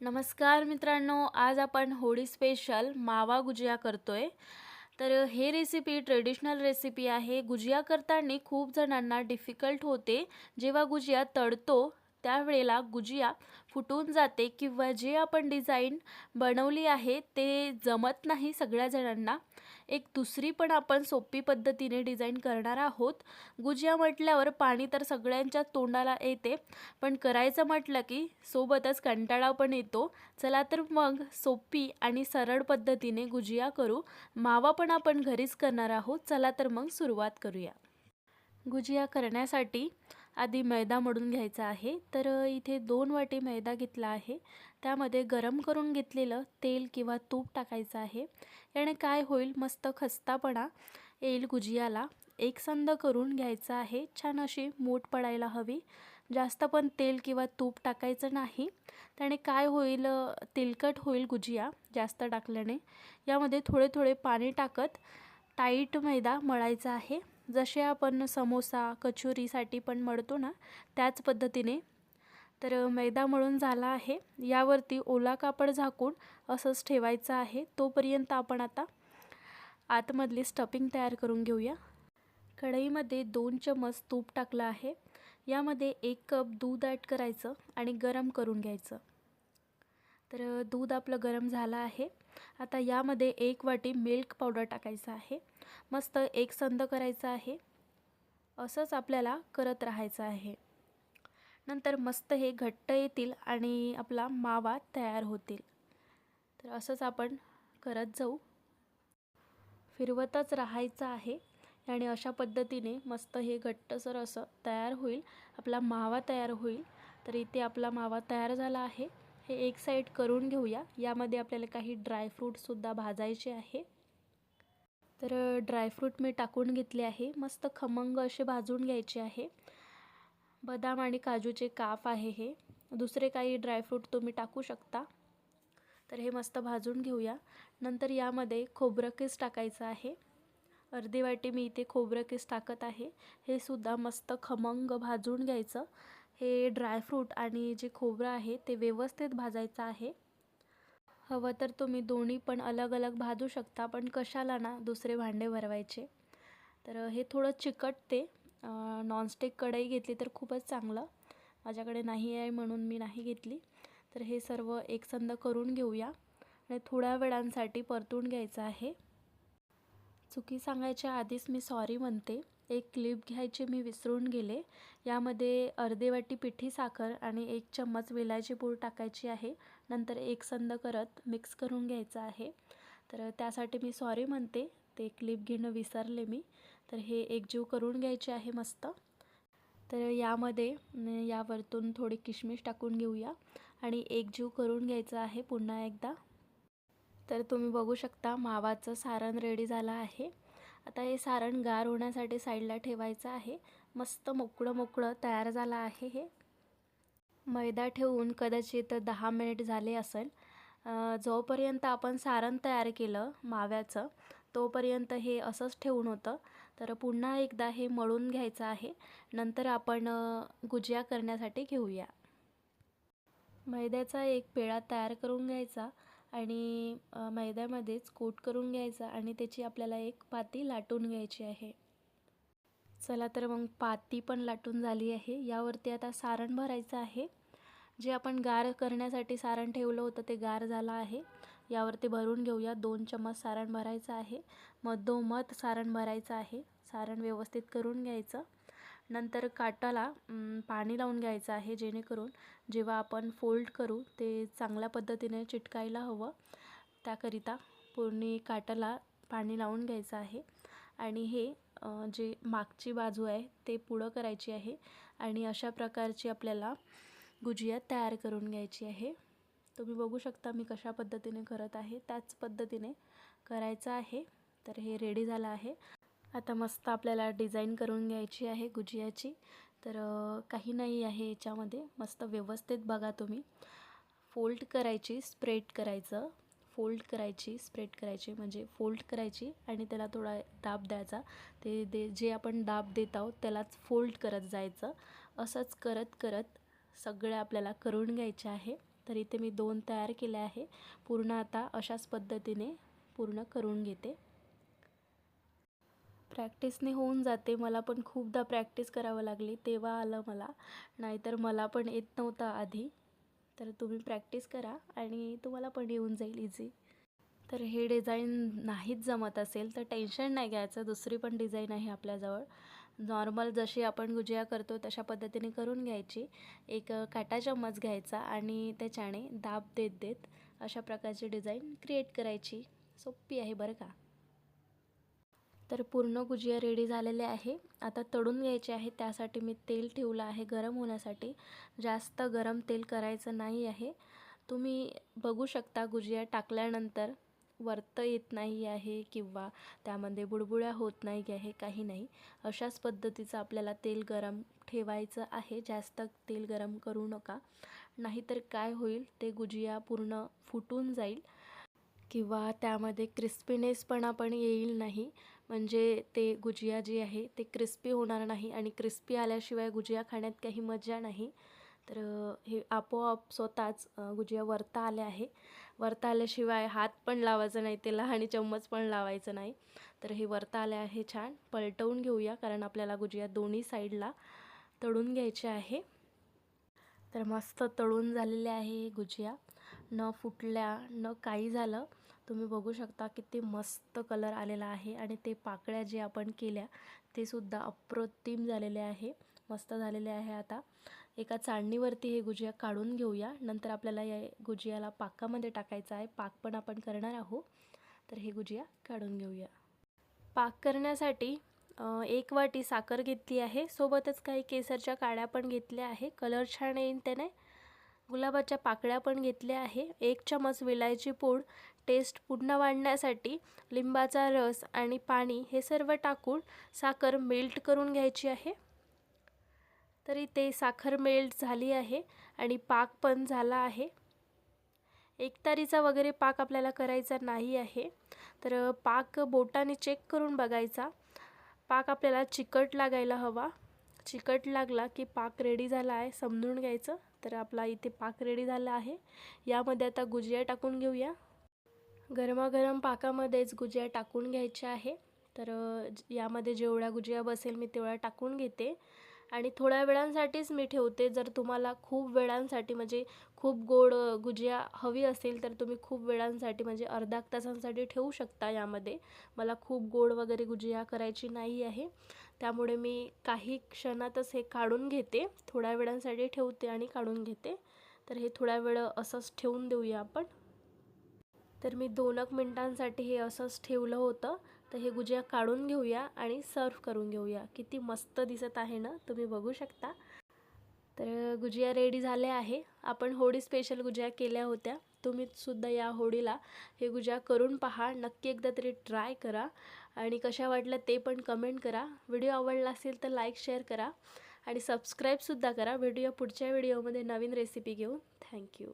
नमस्कार मित्रांनो आज आपण होळी स्पेशल मावा गुजिया करतोय. तर हे रेसिपी ट्रेडिशनल रेसिपी आहे. गुजिया करताना खूप जणांना डिफिकल्ट होते. जेव्हा गुजिया तळतो त्यावेळेला गुजिया फुटून जाते किंवा जे आपण डिझाईन बनवली आहे ते जमत नाही सगळ्या जणांना. एक दुसरी पण आपण सोपी पद्धतीने डिझाईन करणार आहोत. गुजिया म्हटल्यावर पाणी तर सगळ्यांच्या तोंडाला येते पण करायचं म्हटलं की सोबतच कंटाळा पण येतो. चला तर मग सोपी आणि सरळ पद्धतीने गुजिया करू. मावा पण आपण घरीच करणार आहोत. चला तर मग सुरुवात करूया. गुजिया करण्यासाठी आधी मैदा मळून घ्यायचा आहे. तर इथे दोन वाटी मैदा घेतला आहे. त्यामध्ये गरम करून घेतलेलं तेल किंवा तूप टाकायचं आहे. याने काय होईल? मस्त खस्तापणा येईल गुजियाला. एक संद करून घ्यायचं आहे. छान अशी मूठ पडायला हवी. जास्त पण तेल किंवा तूप टाकायचं नाही. त्याने काय होईल? तेलकट होईल गुजिया जास्त टाकल्याने. यामध्ये थोडे थोडे पाणी टाकत टाईट मैदा मळायचा आहे. जसे आपण समोसा कचोरीसाठी पण मळतो ना त्याच पद्धतीने. तर मैदा मळून झाला आहे. यावरती ओला कापड झाकून असंच ठेवायचं आहे. तोपर्यंत आपण आता आतमधली स्टफिंग तयार करून घेऊया. कढईमध्ये दोन चमच तूप टाकलं आहे. यामध्ये एक कप दूध ॲड करायचं आणि गरम करून घ्यायचं. तर दूध आपलं गरम झालं आहे. आता यामध्ये एक वाटी मिल्क पावडर टाकायचं आहे. मस्त एक संद करायचा आहे. असंच आपल्याला करत राहायचं आहे. नंतर मस्त हे घट्ट येतील आणि आपला मावा तयार होतील. तर असंच आपण करत जाऊ. फिरवतच राहायचं आहे आणि अशा पद्धतीने मस्त हे घट्टसर असं तयार होईल. आपला मावा तयार होईल. तर इथे आपला मावा तयार झाला आहे. हे एक साईड करून घेऊया. यामध्ये आपल्याला काही ड्रायफ्रूटसुद्धा भाजायचे आहे. तर ड्रायफ्रूट मी टाकून घेतले आहे. मस्त खमंग असे भाजून घ्यायचे आहे. बदाम आणि काजूचे काफ आहे हे. दुसरे काही ड्रायफ्रूट तुम्ही टाकू शकता. तर हे मस्त भाजून घेऊया. नंतर यामध्ये खोबरं किस टाकायचं आहे. अर्धी वाटी मी इथे खोबरं किस टाकत आहे. हे सुद्धा मस्त खमंग भाजून घ्यायचं. हे ड्रायफ्रूट आणि जे खोबरं आहे ते व्यवस्थित भाजायचं आहे. हवं तर तुम्ही दोन्ही पण अलग अलग भाजू शकता पण कशाला ना दुसरे भांडे भरवायचे. तर हे थोडं चिकटते नॉनस्टिक कढई घेतली तर खूपच चांगलं. माझ्याकडे नाही आहे म्हणून मी नाही घेतली. तर हे सर्व एकसंद करून घेऊया. आणि थोड्या वेळांसाठी परतून घ्यायचं आहे. चुकी सांगायच्या आधीच मी सॉरी म्हणते. एक क्लिप घ्यायचे मी विसरून गेले. यामध्ये अर्धे वाटी पिठी साखर आणि एक चम्मच वेलाची पूड टाकायची आहे. नंतर एक संद करत मिक्स करून घ्यायचं आहे. तर त्यासाठी मी सॉरी म्हणते ते क्लिप घेणं विसरले मी. तर हे एकजीव करून घ्यायचे आहे मस्त. तर यामध्ये यावरतून थोडी किशमिश टाकून घेऊया आणि एकजीव करून घ्यायचं आहे पुन्हा एकदा. तर तुम्ही बघू शकता मावाचं सारण रेडी झालं आहे. आता हे सारण गार होण्यासाठी साईडला ठेवायचं आहे. मस्त मोकळं मोकळं तयार झालं आहे हे. मैदा ठेवून कदाचित दहा मिनिट झाले असेल. जोपर्यंत आपण सारण तयार केलं माव्याचं तोपर्यंत हे असंच ठेवून होतं. तर पुन्हा एकदा हे मळून घ्यायचं आहे. नंतर आपण गुजिया करण्यासाठी घेऊया. मैद्याचा एक पेळा तयार करून घ्यायचा. आणि मैद्यामध्येच कोट करून घ्यायचा आणि त्याची आपल्याला एक पाती लाटून घ्यायची आहे. चला तर मग पाती पण लाटून झाली आहे. यावरती आता सारण भरायचं आहे. जे आपण गार करण्यासाठी सारण ठेवलं होतं ते गार झालं आहे. यावरती भरून घेऊया. दोन चम्मच सारण भरायचं आहे. मधोमध सारण भरायचं आहे. सारण व्यवस्थित करून घ्यायचं. नंतर काटाला पाणी लावून घ्यायचं आहे जेणेकरून जेव्हा आपण फोल्ड करू ते चांगल्या पद्धतीने चिटकायला हवं. त्याकरिता पूर्ण काटाला पाणी लावून घ्यायचं आहे आणि हे जे मागची बाजू आहे ते पुढं करायची आहे आणि अशा प्रकारची आपल्याला गुजिया तयार करून घ्यायची आहे. तुम्ही बघू शकता मी कशा पद्धतीने करत आहे. त्याच पद्धतीने करायचं आहे. तर हे रेडी झालं आहे. आता मस्त आपल्याला डिझाईन करून घ्यायची आहे गुजियाची. तर काही नाही आहे याच्यामध्ये. मस्त व्यवस्थित बघा तुम्ही. फोल्ड करायची स्प्रेड करायचं. फोल्ड करायची स्प्रेड करायची. म्हणजे फोल्ड करायची आणि त्याला थोडा दाब द्यायचा. ते दे जे आपण दाब देत आहोत त्यालाच फोल्ड करत जायचं. असंच करत करत सगळं आपल्याला करून घ्यायचे आहे. तर इथे मी दोन तयार केले आहे. पूर्ण आता अशाच पद्धतीने पूर्ण करून घेते. प्रॅक्टिसने होऊन जाते. मला पण खूपदा प्रॅक्टिस करावं लागली. तेव्हा आलं मला. नाहीतर मला पण येत नव्हतं आधी. तर तुम्ही प्रॅक्टिस करा आणि तुम्हाला पण येऊन जाईल इझी तर हे डिझाईन नाहीच जमत असेल तर टेन्शन नाही घ्यायचं. दुसरी पण डिझाईन आहे आपल्याजवळ. नॉर्मल जशी आपण गुजिया करतो तशा पद्धतीने करून घ्यायची. एक काटा चम्मच घ्यायचा आणि त्याच्याने दाब देत देत अशा प्रकारची डिझाईन क्रिएट करायची. सोपी आहे बरं का? तर पूर्ण गुजिया रेडी झालेले आहे. आता तळून घ्यायचे आहे. त्यासाठी मी तेल ठेवलं आहे गरम होण्यासाठी. जास्त गरम तेल करायचं नाही आहे. तुम्ही बघू शकता गुजिया टाकल्यानंतर वरतं येत नाही आहे किंवा त्यामध्ये बुडबुड्या होत नाही आहे काही नाही. अशाच पद्धतीचं आपल्याला तेल गरम ठेवायचं आहे. जास्त तेल गरम करू नका. नाहीतर काय होईल? ते गुजिया पूर्ण फुटून जाईल किंवा त्यामध्ये क्रिस्पीनेसपणा पण येईल नाही. म्हणजे ते गुजिया जी आहे ते क्रिस्पी होणार नाही आणि क्रिस्पी आल्याशिवाय गुजिया खाण्यात काही मजा नाही. तर हे आपोआप स्वतःच गुजिया वरता आले आहे. वरता आल्याशिवाय हात पण लावायचा नाही त्याला आणि चम्मच पण लावायचं नाही. तर हे वरता आले आहे छान. पलटवून घेऊया कारण आपल्याला गुजिया दोन्ही साईडला तळून घ्यायचे आहे. तर मस्त तळून झालेले आहे गुजिया. न फुटल्या न काही झालं. तुम्ही बघू शकता किती मस्त कलर आलेला आहे आणि ते पाकळ्या जे आपण केल्या ते सुद्धा अप्रतिम झालेले आहे. मस्त झालेले आहे आता. एका चाळणीवरती हे गुजिया काढून घेऊया. नंतर आपल्याला या गुजियाला पाकामध्ये टाकायचं आहे. पाक पण आपण करणार आहोत. तर हे गुजिया काढून घेऊया. पाक करण्यासाठी एक वाटी साखर घेतली आहे. सोबतच काही केसरच्या काड्या पण घेतल्या आहे. कलर छान येईन त्याने. गुलाबाच्या पाकळ्या पण घेतल्या आहे. एक चमच विलायची पूड टेस्ट पुन्हा वाढण्यासाठी लिंबाचा रस आणि पाणी हे सर्व टाकून साखर मेल्ट करून घ्यायची आहे. तरी ते साखर मेल्ट झाली आहे आणि पाक पण झाला आहे. एकतारीचा वगैरे पाक आपल्याला करायचा नाही आहे. तर पाक बोटाने चेक करून बघायचा. पाक आपल्याला चिकट लागायला हवा. चिकट लागला की पाक रेडी झाला आहे समजून घ्यायचं. तर आपला इथे पाक रेडी झाला आहे. यामध्ये आता गुजिया टाकून घेऊया. गरमागरम पाकामध्येच गुजिया टाकून घ्यायच्या आहे. तर यामध्ये जेवढ्या गुजिया बसेल मी तेवढ्या टाकून घेते. आणि थोड्या वेळांसाठीच मी ठेवते. जर तुम्हाला खूप वेळांसाठी म्हणजे खूप गोड गुजिया हवी असेल तर तुम्ही खूप वेळांसाठी म्हणजे अर्धा तासांसाठी ठेवू शकता यामध्ये. मला खूप गोड वगैरे गुजिया करायची नाही आहे. त्यामुळे मी काही क्षणातच हे काढून घेते. थोड्या वेळांसाठी ठेवते आणि काढून घेते. तर हे थोड्या वेळ असंच ठेवून देऊया आपण. तर मी दोन एक मिनटांसाठी हे असंच ठेवलं होतं. तर हे गुजिया काढून घेऊया आणि सर्व करून घेऊया. किती मस्त दिसत आहे ना? तुम्ही बघू शकता. तर गुजिया रेडी झाले आहे. आपण होळी स्पेशल गुजिया केल्या होत्या. तुम्ही सुद्धा या होळीला हे गुजा करून पहा. नक्की एकदा तरी ट्राय करा आणि कशा वाटल्या ते पण कमेंट करा. व्हिडिओ आवडला असेल तर लाईक शेअर करा आणि सबस्क्राईबसुद्धा करा. व्हिडिओ पुढच्या व्हिडिओमध्ये नवीन रेसिपी घेऊन. थँक्यू.